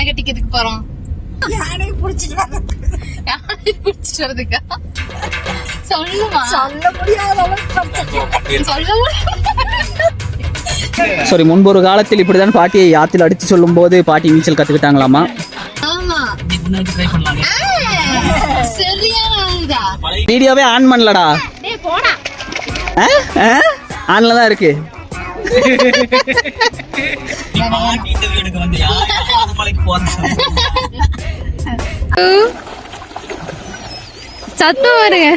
ஆனை கட்டிக்கிறதுக்கு போறோம். யானை புடிச்சிட்டு வர்றது? யானை பிடிச்சிட்டு வரதுக்கா சொல்லுமா? சொல்ல முடியாத சொல்ல சாரி முன்பு ஒரு காலத்தில் இப்படிதான் பாட்டியை ஆத்தில் அடித்து சொல்லும்போது பாட்டி நீச்சல் கத்துக்கிட்டாங்களாமா? வீடியோவே ஆன் பண்ணலடா. டேய் போடா. ஆன்ல தான் இருக்கு. சத்தம் வருங்க.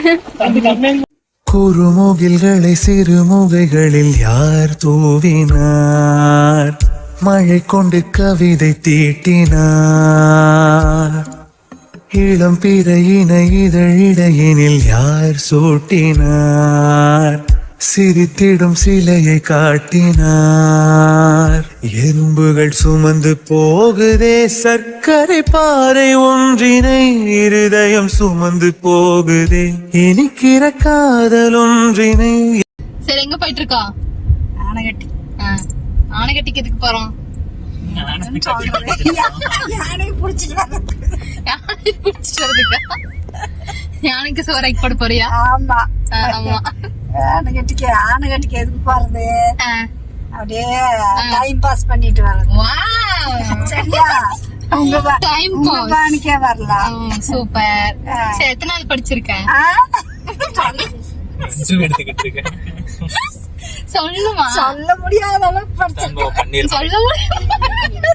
குறுமுகில்களை சிறுமுகைகளில் யார் தூவினார்? மழை கொண்டு கவிதை தீட்டினார். இளம் பிறையினை இதழிடையினில் யார் சூட்டினார்? சிரித்திடும் சிலையை காட்டினார். சுமந்து போகுதே சர்க்கரை பாறை ஒன்றினை இருதயம் சுமந்து போகுதே இனிக்கிற காதல் ஒன்றினை. சரி எங்க போயிட்டு இருக்கோம் யானை கட்டி ஆ, ஆனை கட்டிக்கிறதுக்கு போறோம் யானைக்கு சோறாக்கி போட போறியா? ஆமா. ஆமா. யானை கட்டிக்க யானை கட்டிக்க எதுக்கு போறது? ஆ. அப்படியே டைம் பாஸ் பண்ணிட்டு வாவ் சரியா? உங்க டைம் வரலாம். சூப்பர். சரி எத்தனை நாள் படிச்சிருக்கேன்? சொல்லுமா? சொல்ல முடியாத அளவுக்கு படிச்சிருக்கேன். சொல்ல முடியாது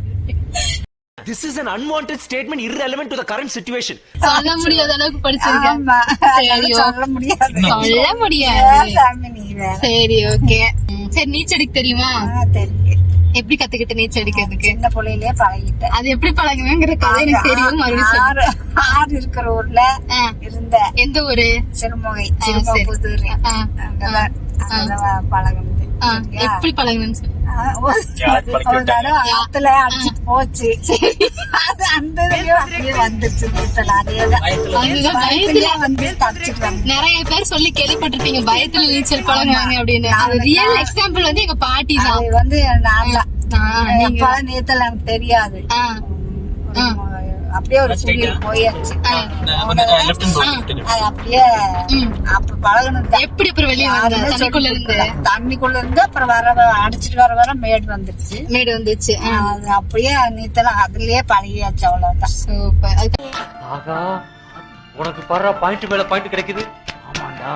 This is an unwanted statement irrelevant to the current situation. சொல்ல முடியாத அளவுக்கு படிச்சிருக்கேன் சரி சொல்ல முடியாது. சொல்ல முடியாது? சரி ஓகே. சரி நீச்சல் அடிக்க தெரியுமா எப்படி கத்துக்கிட்ட நீச்சல் அடிக்கிறதுக்கு சின்ன பிள்ளையிலே பழகிட்டேன். அது எப்படி பழகுவேங்கிற கதை எனக்கு தெரியும் மறுபடியும். ஆறு இருக்கிற ஊர்ல ஆ, இருந்தேன். எந்த ஊரு? சிறுமுகை ஆ, எப்படி ஆ, ஒரு தடவை ஆத்துல அடிச்சிட்டு போச்சு. அது அந்த பயத்திலே. வந்து நிறைய பேர் சொல்லி கேள்விப்பட்டிருப்பீங்க பயத்துல நீச்சல் பழகுவாங்க அப்படின்னு. அது ரியல் எக்ஸாம்பிள் வந்து எங்க பாட்டி தான். வந்து. ஆ, நீங்க நீச்சல் எனக்கு தெரியாது. அப்படியே ஒரு புயல் போயாச்சு. அது அப்படியே. அப்ப பழகுனது. எப்படி அப்புறம் வெளியே வந்த யாருமே தண்ணிக்குள்ள இருந்து. தண்ணிக்குள்ள இருந்து அப்புறம் வர அடிச்சிட்டு வர வர மேடு வந்துருச்சு. மேடு வந்துச்சு. அது அப்படியே நீச்சல் அதுலயே பழகியாச்சு அவ்வளவுதான். சூப்பர். ஆகா உனக்கு படுற பாயிண்ட் மேல பாயிண்ட் கிடைக்குது? ஆமாண்டா.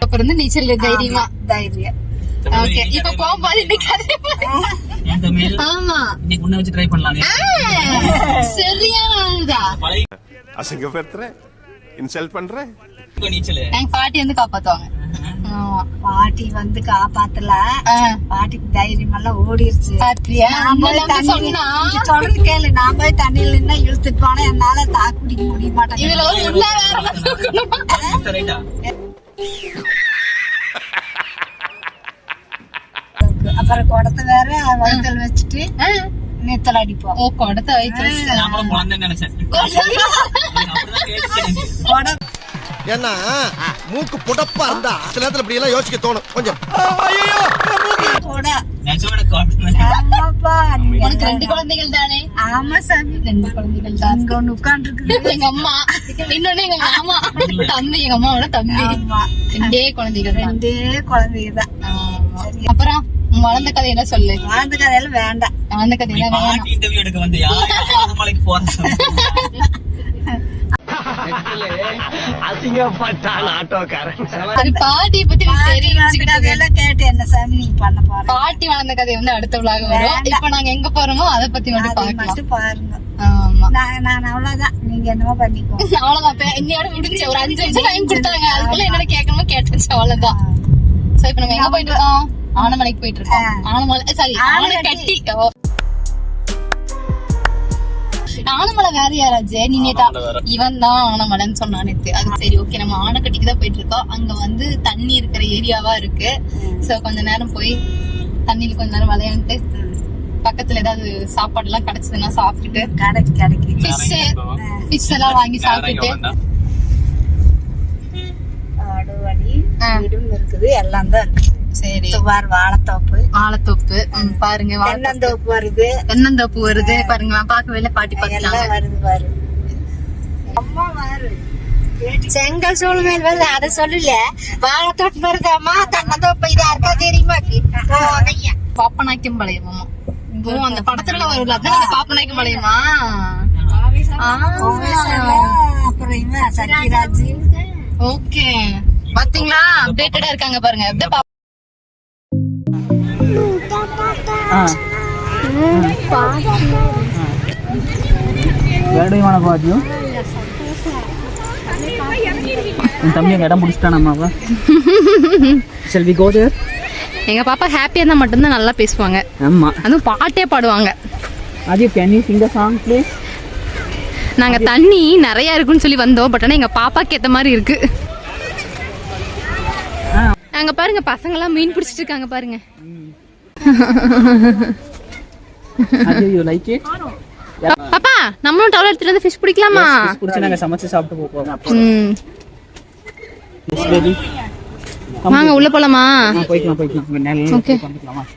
அப்புறம் வந்து நீச்சல் தைரியமா. தைரியம். ஓகே இப்ப போகும்போது இன்னைக்கு அதே மாதிரி. ஆமா. இன்னைக்கு முன்ன வச்சு ட்ரை பண்ணலாங்க ஆ, சரியான ஆளுதா அசிங்கப்படுத்துற? இன்சல்ட் பண்ற? எங்க பாட்டி வந்து காப்பாத்துவாங்க. பாட்டி வந்து காப்பாத்தல. பாட்டிக்கு தைரியம் எல்லாம் ஓடிருச்சு சொல்றது கேளு. நான் போய் தண்ணியில நின்னா இழுத்துட்டு போனா என்னால தாக்கு பிடிக்க முடிய இதுல அப்புறம் குடத்தை வேற வயிற்றுல வச்சுட்டு. நீச்சல் அடிப்போம். ஓ குடத்தை வயிற்று நினைச்சேன். குடம் ஏன்னா மூக்கு புடப்பா இருந்தா சில நேரத்துல இப்படி எல்லாம் யோசிக்க தோணும். கொஞ்சம். ரெண்டு குழந்தைகள் தானே? ஆமா சாமி. ரெண்டு குழந்தைகள் தான். ஒண்ணு உட்கார்ந்து இருக்குது எங்க அம்மா. இன்னொன்னு எங்க மாமா. தம்பி எங்க அம்மாவோட தம்பி. ரெண்டே குழந்தைகள் தான். ரெண்டே குழந்தைதான் ஆமா. அப்புறம்? வளர்ந்த கதையெல்லாம் சொல்லு. வாழ்ந்த கதையெல்லாம் வேண்டாம். வளர்ந்த கதையெல்லாம் வேணாம் பாட்டி இன்டர்வியூ எடுக்க வந்து மலைக்கு போறேன். அசிங்கப்பட்டான் ஆட்டோக்காரன். அது பாட்டியை பத்தி உனக்கு தெரிஞ்சுக்கிட்டது கதையெல்லாம் கேட்டு என்ன சாமி நீ பண்ண போற? பாட்டி வளர்ந்த கதை வந்து அடுத்த விழாக வரும். இப்ப நாங்க எங்க போறோமோ அதை பத்தி மட்டும் பாருங்க. ஆமா. நான் நான் அவ்வளவுதான். நீங்க என்னமோ பண்ணிக்கோ. அவ்வளவுதான். இன்னையோட முடிஞ்சு ஒரு அஞ்சு நிமிஷம் டைம் கொடுத்தாங்க அதுக்குள்ள என்னென்ன கேட்கணுமோ கேட்டுச்சு அவ்வளவுதான். சோ இப்ப நம்ம எங்க போயிட்டு இருக்கோம்? ஆனமலைக்கு போயிட்டு இருக்கோம் ஆனமலை சாரி ஆனக்கட்டி. ஆனமலை வேற யாராச்சு? நீ நேத்தா இவன் தான் ஆனமலைன்னு சொன்னான் நேத்து. அது சரி ஓகே நம்ம ஆனக்கட்டிக்கு தான் போயிட்டு இருக்கோம் அங்க வந்து தண்ணி இருக்கிற ஏரியாவா இருக்கு. சோ கொஞ்ச நேரம் போய் தண்ணியில கொஞ்ச நேரம் விளையாண்டுட்டு பக்கத்துல ஏதாவது சாப்பாடு எல்லாம் கிடைச்சதுன்னா சாப்பிட்டுட்டு கடைக்கு கடைக்கு. ஃபிஷ் ஃபிஷ் எல்லாம் வாங்கி சாப்பிட்டுட்டு. ஆடு இருக்குது எல்லாம் தான் இருக்கு. சரி. துவார் வாழைத்தோப்பு. வாழைத்தோப்பு. பாருங்க. தென்னந்தோப்பு வருது. தென்னந்தோப்பு வருது. பாருங்க இல்லை பாட்டி எல்லாம் வருது பாரு. அம்மா வாரு. செங்கல் சூழ் மேல் வருது. அதை சொல்லல. வாழைத்தோப்பு வருதாம்மா தென்னந்தோப்பு இதா இருக்கா தெரியுமா? பாப்பநாய்க்கும் பழையமா அந்த படத்துல வரும்ல. அதான் அந்த பாப்பநாய்க்கும் பழையமா அப்புறம் ஓகே. பாத்தீங்களா? அப்டேட்டடா இருக்காங்க பாருங்க. வாண்ட் கோ யூ என் தம்பி அங்கே இடம் பிடிச்சிட்டானாமாவா ஷெல் வி கோ தேர் எங்க பாப்பா ஹாப்பியா இருந்தா மட்டும்தான் நல்லா பேசுவாங்க. ஆமாம் அதுவும் பாட்டே பாடுவாங்க. அது can you sing the song please நாங்க தண்ணி நிறைய இருக்குன்னு சொல்லி வந்தோம் பட் ஆனா எங்க பாப்பாக்கு ஏத்த மாதிரி இருக்கு. அங்க பாருங்க பசங்க எல்லாம் மீன் பிடிச்சிட்டு இருக்காங்க பாருங்க. அது யூ லைக் இட் பாப்பா நம்மளும் டவல் எடுத்துட்டு வந்து ஃபிஷ் பிடிக்கலாமா? பிடிச்சி நாங்கள் சமைச்சு சாப்பிட்டு போவோம் ம். பேபி வாங்க உள்ள போலாமா? போய்க்கலாம் போய்க்கலாம்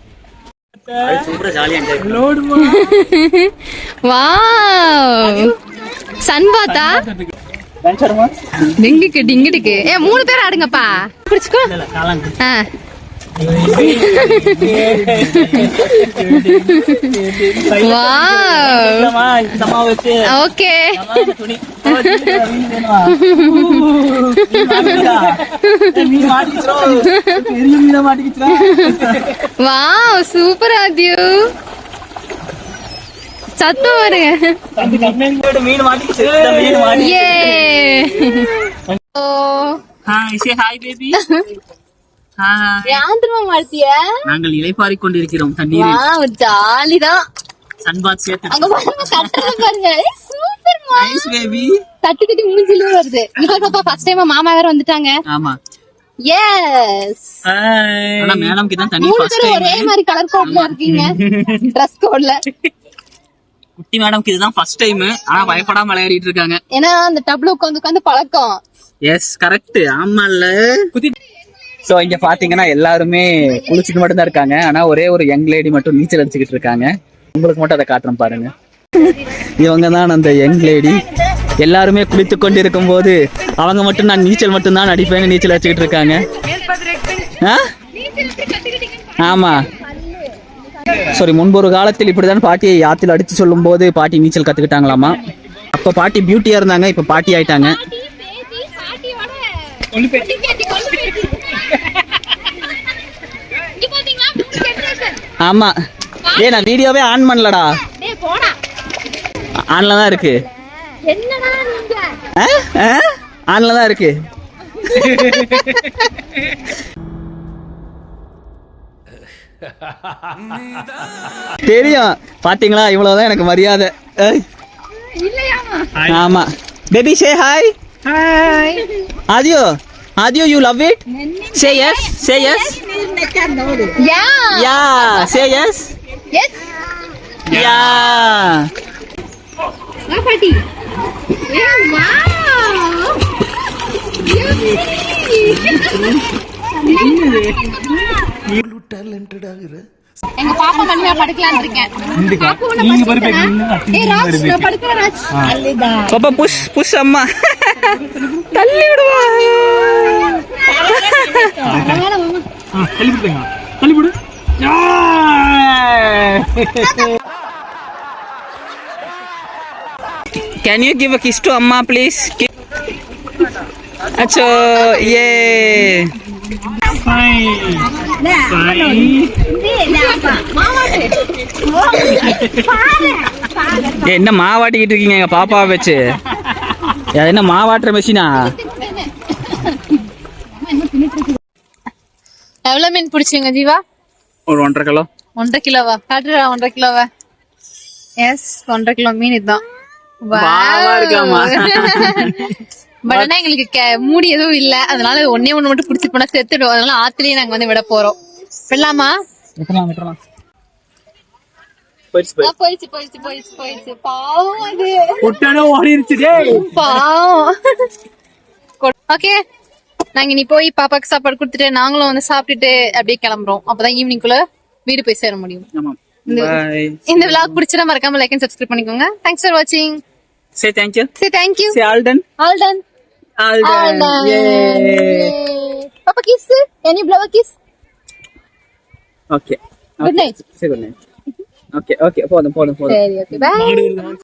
வாவ். சன் பாத்தா? டிங்குக்கு டிங்குடுக்கு ஏ மூணு பேர் ஆடுங்கப்பா. பிடிச்சுக்கோ. ஓகே வாவ் சூப்பர் ஆதியூ சத்தம் வருங்க மீன் மாட்டிக்கிச்சு ஏ ஓ ஹாய் சே ஹாய் பேபி நாங்கள் இலைப்பாரிக் கொண்டிருக்கிறோம் தண்ணீரில். வாவ் ஜாலிதான். சன்பாத் சேர்த்து தட்டு கட்டி மூஞ்சில வருது. இவ பாப்பா ஃபர்ஸ்ட் டைம் மாமா வேற வந்துட்டாங்க. ஆமா. எஸ் ஆனா மேடம்க்கு தான் தண்ணி மூணு ஃபர்ஸ்ட் பேரும் டைம் ஒரே மாதிரி கலர் கோட்ல இருக்கீங்க ட்ரெஸ் கோட்ல குட்டி மேடம்க்கு இதுதான் ஃபர்ஸ்ட் டைம் ஆனா பயப்படாம விளையாடிட்டு இருக்காங்க. ஏன்னா அந்த டப்ல உட்காந்து உட்காந்து பழக்கம். எஸ் கரெக்ட் ஆமால ஸோ இங்க பாத்தீங்கன்னா எல்லாருமே குளிச்சுட்டு மட்டும் தான் இருக்காங்க. ஆனா ஒரே ஒரு யங் லேடி மட்டும் நீச்சல் அடிச்சுக்கிட்டு இருக்காங்க. உங்களுக்கு மட்டும் அதை காட்டுறேன் பாருங்க. இவங்க தான் அந்த யங் லேடி எல்லாருமே குளித்து கொண்டு இருக்கும்போது அவங்க மட்டும் நான் நீச்சல் மட்டும் தான் நீச்சல் அடிச்சுக்கிட்டு இருக்காங்க. ஆ? ஆமா. சாரி முன்பு ஒரு காலத்தில் இப்படிதான் பாட்டியை ஆத்தில் அடித்து சொல்லும் போது பாட்டி நீச்சல் கத்துக்கிட்டாங்களாமா? அப்போ பாட்டி பியூட்டியா இருந்தாங்க இப்போ பாட்டி ஆயிட்டாங்க. ஆமா. ஏய் நான் வீடியோவே ஆன் பண்ணலடா. ஆன்ல தான் இருக்கு. ஆ? ஆ? ஆன்ல தான் இருக்கு. தெரியும். பாத்தீங்களா? இவ்வளவுதான் எனக்கு மரியாதை. ஏய். ஆமா. பேபி சே ஹாய் ஆதியோ ஆதியோ you love it say yes say yes yeah yeah say yes yes yeah பாட்டி எங்க பாப்பா மணியா படுக்கலாம்னு இருக்கேன். பாப்பு உன்னை படுக்க சொல்றேன். ஏய் ராஜ் நான் படுக்கிறேன் ராஜ். பாப்பா புஷ் புஷ் அம்மா. தள்ளி விடுவா Can you give a kiss to Amma, please? Acho, yeah. என்ன மாவாட்டிக்கிட்டு இருக்கீங்க எங்க பாப்பாவை வச்சு என்ன மாவாட்டுற மெஷினா எவ்வளவு மீன் பிடிச்சீங்க ஜீவா? ஒரு ஒன்றரை கிலோ. ஒன்றரை கிலோவா? காட்டுறா ஒன்றரை கிலோவா? எஸ் ஒன்றரை கிலோ மீன் இதுதான். பட் ஆனா எங்களுக்கு கே- மூடி எதுவும் இல்ல. அதனால ஒன்னே ஒண்ணு மட்டும் பிடிச்சிட்டு போனா செத்துடும். அதனால ஆத்துலயே நாங்க வந்து விட போறோம். விடலாமா? விட்டுலாம் விட்டுலாம் போயிடுச்சு ஆ, போயிடுச்சு போயிடுச்சு போயிடுச்சு போயிடுச்சு பாவம் அது போயிடுச்சு ஓடிடுச்சு டேய் பாவம் ஓகே நாங்க இனி போய் பாப்பாக்கு சாப்பாடு கொடுத்துட்டு நாங்களும் வந்து சாப்பிட்டுட்டு அப்படியே கிளம்புறோம் அப்பதான் ஈவினிங் குள்ள வீடு போய் சேர முடியும் இந்த விளாக் பிடிச்சா மறக்காம லைக் அண்ட் சப்ஸ்கிரைப் பண்ணிக்கோங்க தேங்க்ஸ் ஃபார் வாட்சிங் say thank you say thank you say all done all done all done பாப்பா kiss any flower kiss okay good night சரி குட் நைட் ஓகே ஓகே போதும் போதும் போதும் சரி ஓகே பை